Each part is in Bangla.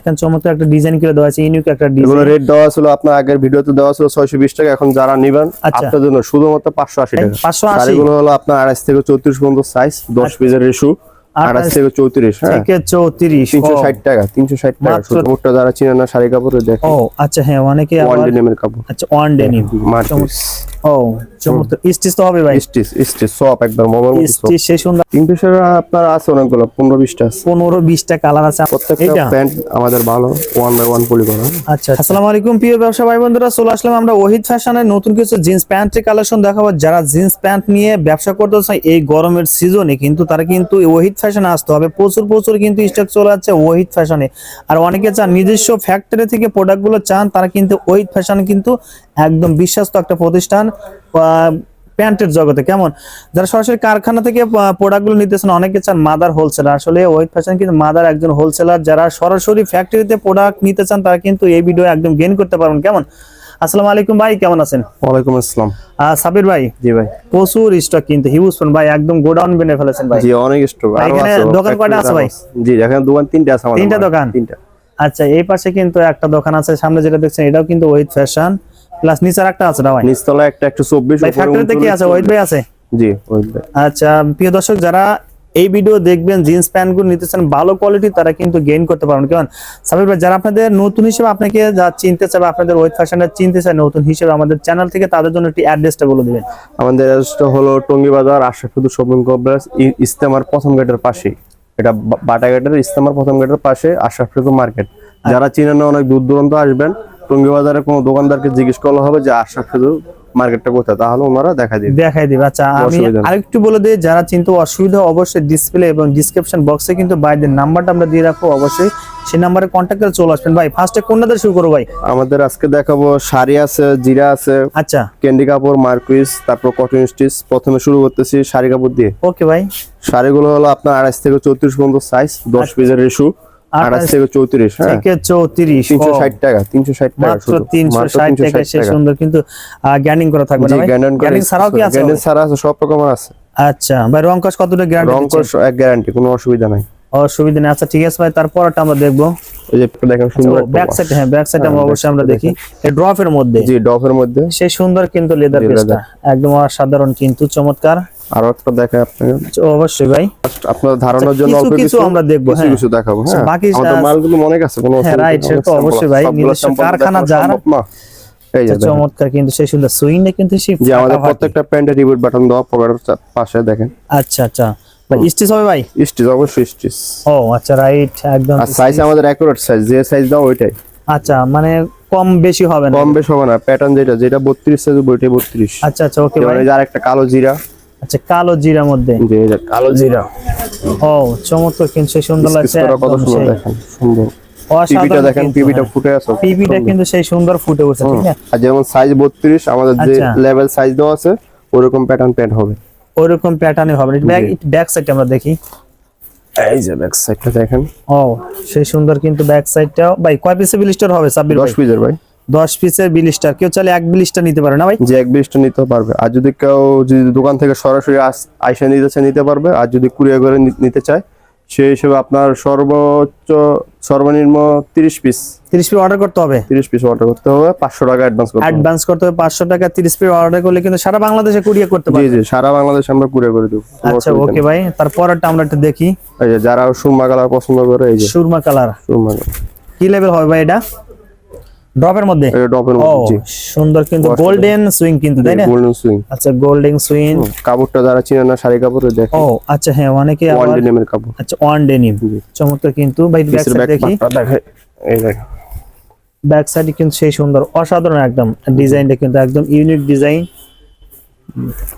এখানে চমৎকার একটা ডিজাইন করে দেওয়া আছে ইউনিক একটা এগুলো রেট দেওয়া ছিল আপনার আগের ভিডিওতে দেওয়া ছিল ছয়শো বিশ টাকা এখন যারা নিবেন আপনাদের জন্য শুধুমাত্র পাঁচশো আশি টাকা। পাঁচশো আশি। হলো আপনার আড়াইশ থেকে চৌত্রিশ পর্যন্ত সাইজ দশ পিসের রেশু আড়াইশ থেকে চৌত্রিশ হ্যাঁ। থেকে চৌত্রিশ তিনশো ষাট টাকা তিনশো ষাট টাকা মাত্র- যারা চিনে না শাড়ি কাপড়ে দেখে ও আচ্ছা হ্যাঁ অনেকে ওয়ান আবার কাপড়। আচ্ছা ওয়ান ডেনিম ও চমৎকার। স্টিচ তো হবে ভাই। স্টিচ স্টিচ সব একবার মোবাইল স্টিচ সেই সুন্দর তিন পিসের আপনার আছে অনেকগুলো পনেরো বিশটা পনেরো বিশটা কালার আছে। প্রত্যেকটা প্যান্ট আমাদের ভালো ওয়ান বাই ওয়ান পলি করা। আচ্ছা আসসালামু আলাইকুম প্রিয় ব্যবসা ভাই বন্ধুরা চলে আসলাম আমরা ওহিদ ফ্যাশনের নতুন কিছু জিন্স প্যান্টের কালেকশন দেখাবো। যারা জিন্স প্যান্ট নিয়ে ব্যবসা করতে চায় এই গরমের সিজনে কিন্তু তারা কিন্তু ওহিদ ফ্যাশনে আসতে হবে। প্রচুর প্রচুর কিন্তু স্টক চলে যাচ্ছে ওহিদ ফ্যাশনে আর অনেকে চান নিজস্ব ফ্যাক্টরি থেকে প্রোডাক্টগুলো চান, তারা কিন্তু ওহিদ ফ্যাশন কিন্তু একদম বিশ্বাস্ত একটা প্রতিষ্ঠান প্যান্টের জগতে। কেমন? যারা সরাসরি কারখানা থেকে প্রোডাক্টগুলো নিতেছেন, অনেকে চান মাদার হোলসেলার আসলে ওয়েট ফ্যাশন কিন্তু মাদার একজন হোলসেলার যারা সরাসরি ফ্যাক্টরিতে প্রোডাক্ট নিতে চান, তারা কিন্তু এই ভিডিও একদম গেইন করতে পারবেন। কেমন? আসসালামু আলাইকুম ভাই, কেমন আছেন? ওয়ালাইকুম আসসালাম। সাবির ভাই? জি ভাই। প্রচুর স্টক কিন্তু হিউজ ভাই একদম গোডাউন বেনে ফেলেছেন ভাই। জি অনেক স্টক আর এখানে দোকান কয়টা আছে ভাই? জি এখানে দোকান তিনটা আছে আমাদের তিনটা দোকান? তিনটা। আচ্ছা এই পাশে কিন্তু একটা দোকান আছে সামনে যেটা দেখছেন এটাও কিন্তু ওয়েট ফ্যাশন প্লাস নিচের একটা আছে না ভাই? নিচতলা একটা একশো চব্বিশ ভাই ফ্যাক্টরিতে কি আছে? ওয়েট ভাই আছে? জি ওহিদ ভাই। আচ্ছা প্রিয় দর্শক যারা এই ভিডিও দেখবেন জিন্স প্যান্টগুলো নিতে চান ভালো কোয়ালিটি তারা কিন্তু গেইন করতে পারবেন। কেমন? সাবির ভাই যারা আপনাদের নতুন হিসেবে আপনাকে যা চিনতে চাবে আপনাদের ওয়েট ফ্যাশনের চিনতে চায় নতুন হিসেবে আমাদের চ্যানেল থেকে তাদের জন্য একটি অ্যাড্রেসটা বলে দিবেন। আমাদের অ্যাড্রেসটা হলো টঙ্গী বাজার আশরাফুদ্দু শপিং কমপ্লেক্স ইস্তেমার প্রথম গেটের পাশেই। এটা বা- বাটা গেটের ইস্তেমার প্রথম গেটের পাশে আশরাফুদ্দু মার্কেট যারা চিনেন না অনেক দূর দূরান্ত আসবেন। টঙ্গী বাজারে কোনো দোকানদারকে জিজ্ঞেস করলে হবে যে আশরাফুদ্দু মার্কেটটা কোথায়? তাহলে ওনারা দেখা দিবে। দেখাই দিবে। আচ্ছা আমি আরেকটু বলে দিই যারা চিন্তা অসুবিধা অবশ্যই ডিসপ্লে এবং ডিসক্রিপশন বক্সে কিন্তু বাইদের নাম্বারটা আমরা দিয়ে রাখব অবশ্যই। সেই নাম্বারে কন্ট্যাক্ট করে চলে আসবেন। ভাই ফার্স্টে কোনটা শুরু করব ভাই? আমাদের আজকে দেখাবো শাড়ি আছে জিরা আছে আচ্ছা। ক্যান্ডি কাপড় মার্কুইস তারপর কটন স্টিচ প্রথমে শুরু করতেছি শাড়ি কাপড় দিয়ে। ওকে ভাই। শাড়িগুলো হলো আপনার আড়াইশ থেকে চৌত্রিশ পর্যন্ত সাইজ দশ পিসের রেশু থেকে চৌত্রিশ হ্যাঁ। থেকে চৌত্রিশ তিনশো ষাট টাকা তিনশো ষাট টাকা মাত্র তিনশো ষাট টাকা সে সুন্দর কিন্তু করা থাকবে ছাড়াও কি আছে ছাড়া আছে সব রকম আছে। আচ্ছা ভাই রং কস কতটা গ্যারান্টি রং কর এক গ্যারান্টি কোনো অসুবিধা নাই। অসুবিধা নেই আচ্ছা ঠিক আছে ভাই তারপরটা আমরা দেখব। এই যে দেখেন সুন্দর ব্যাক সাইড হ্যাঁ ব্যাক সাইড আমরা অবশ্যই আমরা দেখি। এই ড্রপের মধ্যে। জি মধ্যে। সেই সুন্দর কিন্তু লেদার একদম অসাধারণ কিন্তু চমৎকার। আরও একটা দেখাই আপনাকে। অবশ্যই ভাই। আপনার ধারণার জন্য অল্প কিছু আমরা দেখব, কিছু হ্যাঁ। কিছু দেখাবো হ্যাঁ। বাকি আমাদের মালগুলো মনে আছে কোনো হ্যাঁ, অসুবিধা সেটা তো অবশ্যই ভাই, নিজস্ব কারখানা যার-। এই যে চমৎকার কিন্তু সেই সুন্দর সুইংটা কিন্তু সেই যে আমাদের প্রত্যেকটা প্যান্টে রিবুট বাটন দেওয়া পকেটের পাশে দেখেন। আচ্ছা আচ্ছা। স্টিচ হবে ভাই? স্টিচ অবশ্যই স্টিচ ও আচ্ছা রাইট একদম আর সাইজ আমাদের অ্যাকুরেট সাইজ যে সাইজ দাও ওইটাই। আচ্ছা মানে কম বেশি হবে না। কম বেশ হবে না প্যাটার্ন যেটা যেটা বত্রিশ সাইজ ওইটাই বত্রিশ। আচ্ছা আচ্ছা ওকে ভাই। যে আরেকটা কালো জিরা আচ্ছা কালো জিরা মধ্যে? এই কালো জিরা। ও চমৎকার কিন্তু সুন্দর লাগছে কত সুন্দর দেখেন সুন্দর। পিপিটা দেখেন পিপিটা হ্যাঁ। ফুটে আছে। পিপিটা কিন্তু সেই সুন্দর ফুটে উঠছে ঠিক আছে? আর যেমন সাইজ বত্রিশ আমাদের যে আচ্ছা। লেভেল সাইজ দেওয়া আছে ওরকম প্যাটার্ন প্যান্ট হবে। ওইরকম প্যাটার্নে হবে। ব্যাক ব্যাক সাইড আমরা দেখি। এই যে ব্যাক সাইডটা দেখেন। ও সেই সুন্দর কিন্তু ব্যাক সাইডটাও ভাই কয় পিসের বিলিস্টার হবে সাব্বির দশ ভাই পিসের ভাই। দশ পিসের বিলিস্টার কেউ চাইলে এক বিলিস্টার নিতে পারে না ভাই? যে এক বিশটা নিতে পারবে। আর যদি কেউ যদি দোকান থেকে সরাসরি আইসা নিতে চায় নিতে পারবে। আর যদি কুরিয়ার করে নিতে চায় সেই হিসেবে আপনার সর্বোচ্চ সর্বনিম্ন তিরিশ পিস তিরিশ পিস অর্ডার করতে হবে? তিরিশ পিস অর্ডার করতে হবে পাঁচশো টাকা অ্যাডভান্স করতে হবে। অ্যাডভান্স করতে হবে পাঁচশো টাকা তিরিশ পিস অর্ডার করলে কিন্তু সারা বাংলাদেশে কুরিয়ার করতে পারবে। জি সারা বাংলাদেশে আমরা কুরিয়ার করে দেবো। আচ্ছা ওকে ভাই তারপরটা আমরা একটু দেখি। এই যে যারা সুরমা কালার পছন্দ করে এই যে। সুরমা কালার সুরমা কালার কি লেভেল হবে ভাই এটা? ড্রপের মধ্যে? সুন্দর কিন্তু গোল্ডেন সুইং কিন্তু তাই না? গোল্ডেন সুইং আচ্ছা গোল্ডেন সুইং কাপড়টা যারা চিনে না শাড়ি কাপড়ে দেখে ও আচ্ছা হ্যাঁ অনেকে ওয়ান ডিনেমের কাপড়। আচ্ছা ওয়ান ডেনিম। চমৎকার কিন্তু। ভাই ব্যাক সাইড দেখি। এই ব্যাক সাইডে কিন্তু সেই সুন্দর অসাধারণ একদম। ডিজাইনটা কিন্তু একদম ইউনিক ডিজাইন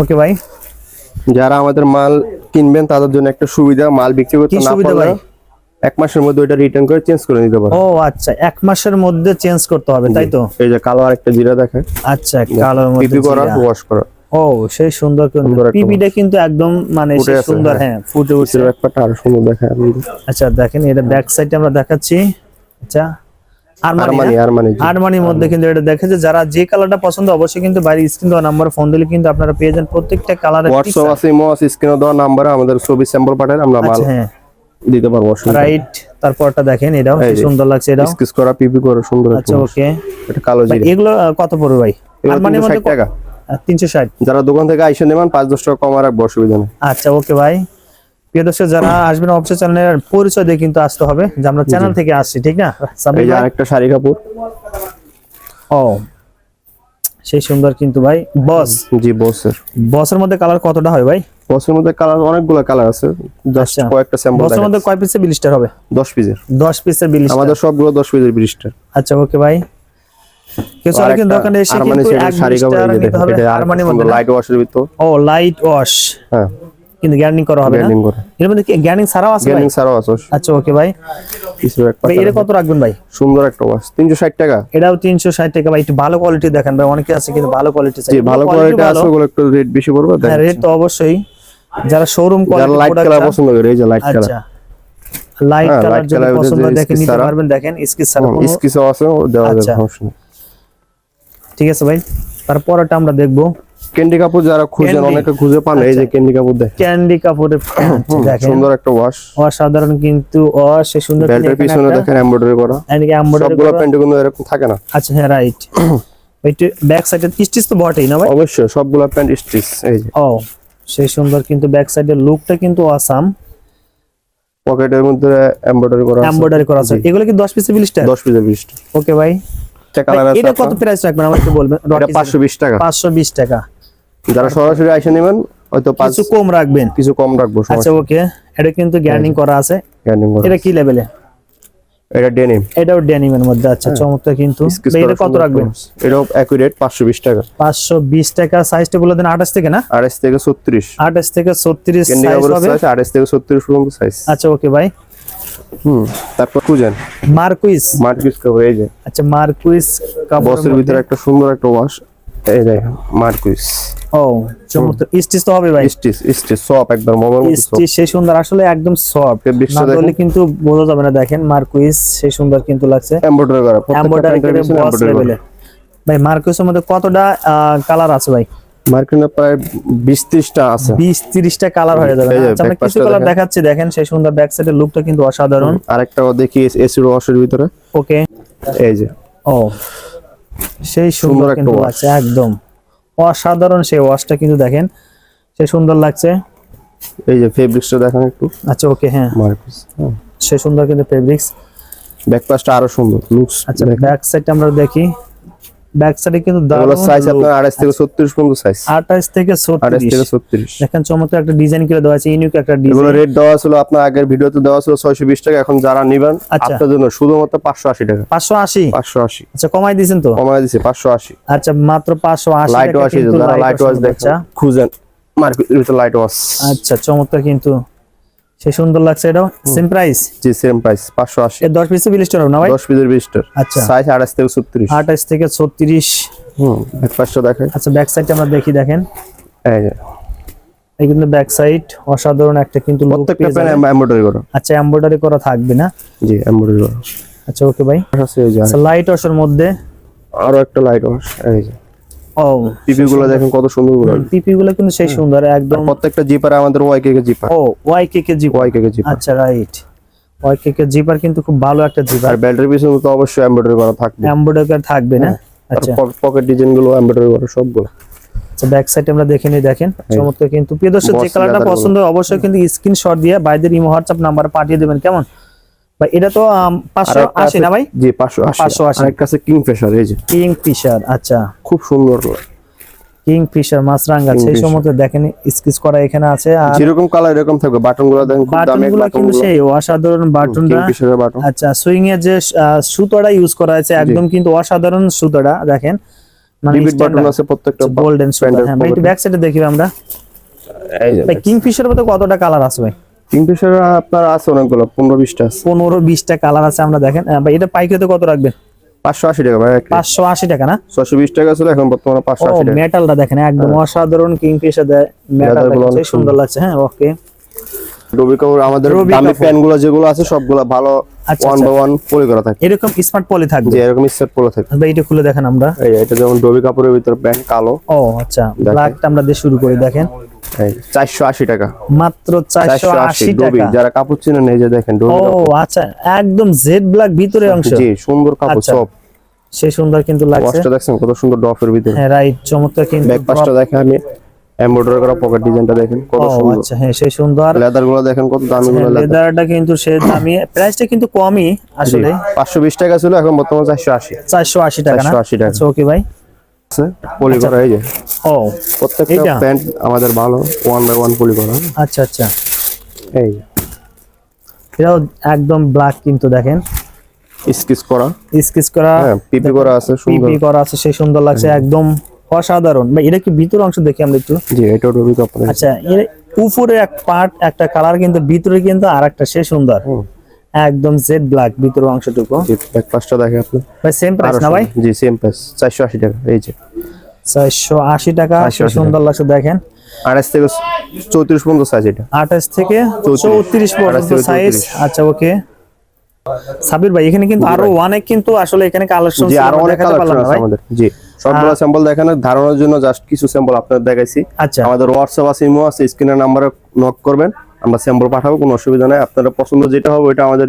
ওকে ভাই। যারা আমাদের মাল কিনবেন তাদের জন্য একটা সুবিধা মাল বিক্রি করতে না পারলে? এক মাসের মধ্যে ওইটা রিটার্ন করে চেঞ্জ করে নিতে পারবে ও আচ্ছা এক মাসের মধ্যে চেঞ্জ করতে হবে তাই তো? এই যে কালো আরেকটা জিরা দেখে আচ্ছা কালোর মধ্যে পিপি করা ওয়াশ করা ও সেই সুন্দর কিন্তু পিপিটা কিন্তু একদম মানে সুন্দর হ্যাঁ। হ্যাঁ ফুটে উঠছে। ব্যাপারটা আরও সুন্দর দেখে আপনাদের। আচ্ছা দেখেন এটা ব্যাক সাইডে আমরা দেখাচ্ছি। আচ্ছা আরমানি আরমানি। আরমানির মধ্যে কিন্তু এটা দেখে যে যারা যে কালারটা পছন্দ অবশ্যই কিন্তু বাইরে স্ক্রিন দেওয়া নাম্বার ফোন দিলে কিন্তু আপনারা পেয়ে যান প্রত্যেকটা কালারের হোয়াটসঅ্যাপ আছে ইমো আছে স্ক্রিনে দেওয়া নাম্বারে আমাদের ছবি স্যাম্পল পাঠালে আমরা মাল আচ্ছা হ্যাঁ। দিতে পারব রাইট তারপরটা দেখেন এটাও কি সুন্দর লাগছে এটাও? স্কেচ করা পিপি করে সুন্দর আচ্ছা ওকে। এটা কালো জিরা। এগুলো কত পড়বে ভাই? আরমানির মধ্যে 360 টাকা। তিনশো ষাট। যারা দোকান থেকে আইসে নেবেন পাঁচ দশ টাকা কমা রাখব অসুবিধা নেই। আচ্ছা ওকে ভাই। প্রিয় দর্শক যারা আসবেন অবশ্যই চ্যানেলের পরিচয় দিয়ে কিন্তু আসতে হবে। যে আমরা চ্যানেল থেকে আসছি ঠিক না? এই আরেকটা শাড়ি কাপড়। ও সেই সুন্দর কিন্তু ভাই বস জি বসের বসের মধ্যে কালার কতটা হয় ভাই? বসের মধ্যে কালার অনেকগুলো কালার আছে। জাস্ট আচ্ছা। কয়েকটা স্যাম্পল বসের মধ্যে কয় পিসের বিলিস্টার হবে? দশ পিসের দশ পিসের বিলিস্টার আমাদের সবগুলো দশ পিসের বিলিস্টার আচ্ছা ওকে ভাই কিছু আর কিন্তু দোকানে এসে কিন্তু এক শাড়ি কাপড় নিতে হবে এটা আরমানির মধ্যে না? লাইট ওয়াশের ভিতর। ও লাইট ওয়াশ হ্যাঁ। কিন্তু গ্যারান্টি করা হবে না? এর মধ্যে কি গ্যারান্টি ছাড়াও আছে গ্যান্ডিং ছাড়াও আছে আচ্ছা ওকে ভাই। ভাই এটা কত রাখবেন ভাই? সুন্দর একটা তিনশো ষাট টাকা। এটাও তিনশো ষাট টাকা ভাই একটু ভালো কোয়ালিটি দেখেন ভাই অনেকে আছে কিন্তু ভালো কোয়ালিটি চাই। ভালো কোয়ালিটি আছে ওগুলো একটু রেট বেশি পড়বে হ্যাঁ রেট তো অবশ্যই। যারা শোরুম কোয়ালিটি লাইট কালার পছন্দ করে এই যে লাইট কালার আচ্ছা। লাইট হ্যাঁ, কালার যদি পছন্দ দেখেন নিতে পারবেন দেখেন স্কেচ ছাড়া কোনো- আছে দেওয়া যাবে আচ্ছা। ঠিক আছে ভাই তারপরটা আমরা দেখব। ক্যান্ডি কাপড় যারা খুঁজেন অনেকে খুঁজে পান এই যে ক্যান্ডি কাপড় দেখেন। ক্যান্ডি কাপড়ের দেখেন। সুন্দর একটা ওয়াশ অসাধারণ কিন্তু অসে সুন্দর বেল্টের পিছনে দেখেন এমব্রয়ডারি করা। এমব্রয়ডারি সবগুলো প্যান্টে কিন্তু এরকম থাকে না। আচ্ছা হ্যাঁ রাইট ব্যাক সাইডে স্টিচ তো বটেই না ভাই? অবশ্যই সবগুলো প্যান্ট স্টিচ এই যে। ও সেই সুন্দর কিন্তু ব্যাক সাইডের লুকটা কিন্তু আসাম পকেটের মধ্যে এমব্রয়ডারি করা আছে। এমব্রয়ডারি করা আছে। এগুলো কি 10 পিসের বিলিস্টার 10 পিসের বিশটা ওকে ভাই। এটা কত প্রাইস রাখবেন? আমাকে বলবেন। এটা 520 টাকা। 520 টাকা। যারা সরাসরি আইসা নেবেন হয়তো কিছু কম রাখবেন। কিছু কম রাখব আচ্ছা ওকে। এটা কিন্তু গ্যারান্টি করা আছে। গ্যান্ডিং করা এটা কি লেভেলে এটা ডেনিম এটাও ডেনিমের মধ্যে আচ্ছা চমৎকার কিন্তু। এটা কত রাখবেন? এটাও একই রেট 520 টাকা। 520 টাকা সাইজটা বলে দেন 28 থেকে না? 28 থেকে 36 28 থেকে 36 ক্যান্ডি সাইজ হবে। সাইজ 28 থেকে 36 পর্যন্ত সাইজ আচ্ছা ওকে ভাই। হুম তারপর খুঁজেন। মার্কুইস। মার্কিস কাপড় এই যে। আচ্ছা মার্কুইস মধ্যে- ভিতরে একটা সুন্দর একটা ওয়াশ এই দেখেন মার্কুইস। ও চমৎকার। স্টিচ তো হবে ভাই। স্টিচ স্টিচ একবার মোমের মতো স্টিচ সেই সুন্দর আসলে একদম সফট না কিন্তু বোঝা যাবে না দেখেন মার্কুইস সেই সুন্দর কিন্তু লাগছে। এমব্রয়ডারি করা এমব্রয়ডারি করে বস লেভেলে ভাই মার্কুইসের মধ্যে কতটা কালার আছে ভাই? মার্কেটে প্রায় 20 30টা আছে। বিশ তিরিশটা কালার হয়ে যাবে। আচ্ছা আমরা কিছু কালার। দেখাচ্ছি দেখেন সেই সুন্দর ব্যাক সাইডের লুকটা কিন্তু অসাধারণ। আরেকটা দেখি এসির ওয়াশের ভিতরে। ওকে এই যে। ও। সেই সুন্দর কিন্তু। লাগছে একদম। অসাধারণ সেই ওয়াশটা কিন্তু দেখেন সে সুন্দর লাগছে। এই যে ফেব্রিক্সটা দেখেন একটু। আচ্ছা ওকে হ্যাঁ। মার্কিস সেই সুন্দর কিন্তু ফেব্রিক্স ব্যাক পাশটা আরও সুন্দর। লুকস আচ্ছা ব্যাক সাইডটা আমরা দেখি। ব্যাক সাইডে কিন্তু দারুণ সাইজ আপনার 28 থেকে 36 পর্যন্ত সাইজ 28 থেকে 28 থেকে 36 36 দেখেন চমৎকার একটা ডিজাইন করে দেওয়া আছে ইউনিক একটা এগুলো রেট দেওয়া ছিল আপনার আগের ভিডিওতে দেওয়া ছিল 620 টাকা এখন যারা নেবেন আচ্ছা। আপনার জন্য শুধুমাত্র 580 টাকা। 580 580 আচ্ছা কমাই দিয়েছেন তো? দিছে 580 আচ্ছা মাত্র 580 লাইট ওয়াশ যারা লাইট ওয়াশ আচ্ছা খুঁজেন মার্কেটের ভিতরে লাইট ওয়াশ আচ্ছা চমৎকার কিন্তু সে সুন্দর লাগছে এটাও। সেম প্রাইস জি সেম প্রাইস 580 এর 10 পিসে বিলিস্টার হবে না ভাই? 10 পিসের 20 টাকা আচ্ছা। সাইজ 28 থেকে 36 28 থেকে 36 হুম এক পাশটা দেখাই আচ্ছা ব্যাক সাইডটা আমরা দেখি দেখেন। এই যে। এই কিন্তু ব্যাক সাইড অসাধারণ একটা কিন্তু প্রত্যেকটা পেয়ে প্যান এমব্রয়ডারি করা। আচ্ছা এমব্রয়ডারি করা থাকবে না? জি এমব্রয়ডারি করা। আচ্ছা ওকে ভাই। আচ্ছা লাইট ওয়াশের মধ্যে। আরও একটা লাইট ওয়াশ এই যে। ও পিপি গুলো দেখেন কত সুন্দরগুলো। পিপি গুলো কিন্তু সেই সুন্দর একদম প্রত্যেকটা জিপারে আমাদের ওয়াই কে জিপার। ও Y K K zipper. Y K zipper. আচ্ছা right Y K K zipper কিন্তু খুব ভালো একটা জিপার। আর বেল্টের পিছনে তো অবশ্যই এমব্রয়ডারি করা থাকবে। এমব্রয়ডারি থাকবে না? আচ্ছা। পকেট ডিজাইনগুলো এমব্রয়ডারি করা সবগুলো। আচ্ছা ব্যাক সাইড আমরা দেখে নিই দেখেন। চমৎকার কিন্তু। প্রিয় দর্শক যে কালারটা পছন্দ অবশ্যই কিন্তু স্ক্রিনশট দিয়ে বাইদের ইমো হোয়াটসঅ্যাপ নাম্বার পাঠিয়ে দেবেন কেমন? ভাই এটা তো পাঁচশো আরেকটা আশি আছে- না ভাই? জি 580 580 আরেকটা আছে কিংফিশার এই যে। কিং ফিশার আচ্ছা। খুব সুন্দর। কিং ফিশার মাছরাঙ্গা সেই। সমস্ত দেখেন স্কেচ করা এখানে আছে আর যেরকম কালার এরকম থাকবে। বাটনগুলো দেখেন খুব দামি গুলো কিন্তু সেই অসাধারণ বাটনটা। কিংফিশারের বাটন। আচ্ছা সুইং এর যে সুতোটা ইউজ করা আছে একদম কিন্তু অসাধারণ সুতোটা দেখেন। মানে বাটন আছে প্রত্যেকটা গোল্ডেন সুতো হ্যাঁ ভাই একটু ব্যাক সাইডে দেখি আমরা। এই কিং ফিশার মধ্যে কতটা কালার আছে ভাই? কিংফিশার আপনার আছে অনেকগুলো 15 20টা আছে। পনেরো বিশটা কালার আছে আমরা দেখেন। ভাই এটা পাইকারিতে কত রাখবেন? 580 টাকা ভাই পাঁচশো আশি টাকা না? 620 টাকা ছিল এখন বর্তমানে ও 580 টাকা। মেটালটা দেখেন একদম অসাধারণ কিংফিশার দেয় মেটাল Leather গুলো অনেক সুন্দর লাগছে হ্যাঁ ওকে রবি আমাদের দামি কাপড়। গুলো যেগুলো আছে সবগুলো ভালো আচ্ছা, ওয়ান আচ্ছা। বাই ওয়ান পলি করা থাকে। এরকম স্মার্ট পলি থাকবে? যে এরকম পলে ভাই এটা খুলে দেখেন আমরা। এই এটা যেমন রবি ভিতরে প্যান্ট কালো। ও আচ্ছা ব্ল্যাকটা আমরা দিয়ে শুরু করি দেখেন। চারশো আশি টাকা। মাত্র চারশো আশি টাকা। যারা কাপড় চিনেন এই যে দেখেন ও আচ্ছা একদম জেড ব্ল্যাক ভিতরে অংশ। জি সুন্দর কাপড় আচ্ছা, সব। সে সুন্দর কিন্তু লাগছে। ওয়াশটা দেখছেন কত সুন্দর ডফের ভিতরে। হ্যাঁ রাইট চমৎকার কিন্তু ব্যাক পাশটা দেখেন আমি এমব্রয়ডারি করা পকেট ডিজাইনটা দেখেন কত সুন্দর আচ্ছা হ্যাঁ সেই সুন্দর। লেদারগুলো দেখেন কত দামি গুলো লেদার লেদারটা কিন্তু সে দামি। প্রাইসটা কিন্তু কমই আসলে। পাঁচশো বিশ টাকা ছিল এখন বর্তমানে টাকা না? 480 টাকা। আচ্ছা ওকে ভাই আছে পলি করা এই যে। ও প্রত্যেকটা প্যান্ট আমাদের ভালো ওয়ান বাই ওয়ান পলি করা। আচ্ছা আচ্ছা। এই। এটাও একদম ব্ল্যাক কিন্তু দেখেন। স্কিচ করা। স্কেচ করা। হ্যাঁ পিপি করা আছে সুন্দর। পিপি করা আছে সেই সুন্দর লাগছে একদম অসাধারণ। ভাই এটা কি ভিতর অংশ দেখি আমরা একটু? জি এটা ডবি কাপড় আচ্ছা এর উপরে এক পার্ট একটা কালার কিন্তু ভিতরে কিন্তু আর একটা সে সুন্দর। একদম জেড ব্ল্যাক ভিতর অংশটুকু। ব্যাক পাশটা দেখে আপনি। ভাই সেম প্রাইস না ভাই? জি সেম প্রাইস চারশো আশি টাকা এই যে। চারশো আশি টাকা 480 সুন্দর লাগছে দেখেন। আড়াইশ থেকে চৌত্রিশ পর্যন্ত সাইজ এটা। আঠাশ থেকে চৌত্রিশ। চৌত্রিশ পর্যন্ত সাইজ আচ্ছা ওকে সাবির ভাই এখানে কিন্তু আরও অনেক কিন্তু আসলে এখানে কালেকশন জি আরও অনেক কালেকশন আছে আমাদের। জি সবগুলো স্যাম্পল দেখানোর ধারণার জন্য জাস্ট কিছু স্যাম্পল আপনাদের দেখাইছি। আচ্ছা। আমাদের হোয়াটসঅ্যাপ আছে ইমো আছে স্ক্রিনের নাম্বারে নক করবেন। আমরা স্যাম্পল পাঠাবো কোনো অসুবিধা নাই। আপনারা পছন্দ যেটা হবে ওইটা আমাদের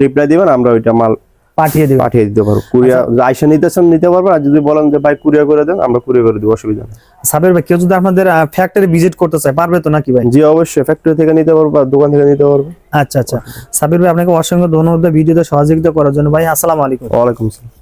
রিপ্লাই দিবেন আমরা ওইটা মাল পাঠিয়ে দিবেন। পাঠিয়ে দিতে পারব। কুরিয়া আইসা নিতেছেন নিতে পারবেন আর যদি বলেন যে ভাই কুরিয়া করে দেন আমরা কুরিয়া করে দিব অসুবিধা নেই। সাবির ভাই কেউ যদি আপনাদের ফ্যাক্টরি ভিজিট করতে চায় পারবে তো নাকি ভাই? জি অবশ্যই ফ্যাক্টরি থেকে নিতে পারব আর দোকান থেকে নিতে পারব। আচ্ছা আচ্ছা। সাবির ভাই আপনাকে অসংখ্য ধন্যবাদ ভিডিওতে সহযোগিতা করার জন্য। ভাই আসসালামু আলাইকুম। ওয়ালাইকুম আসসালাম।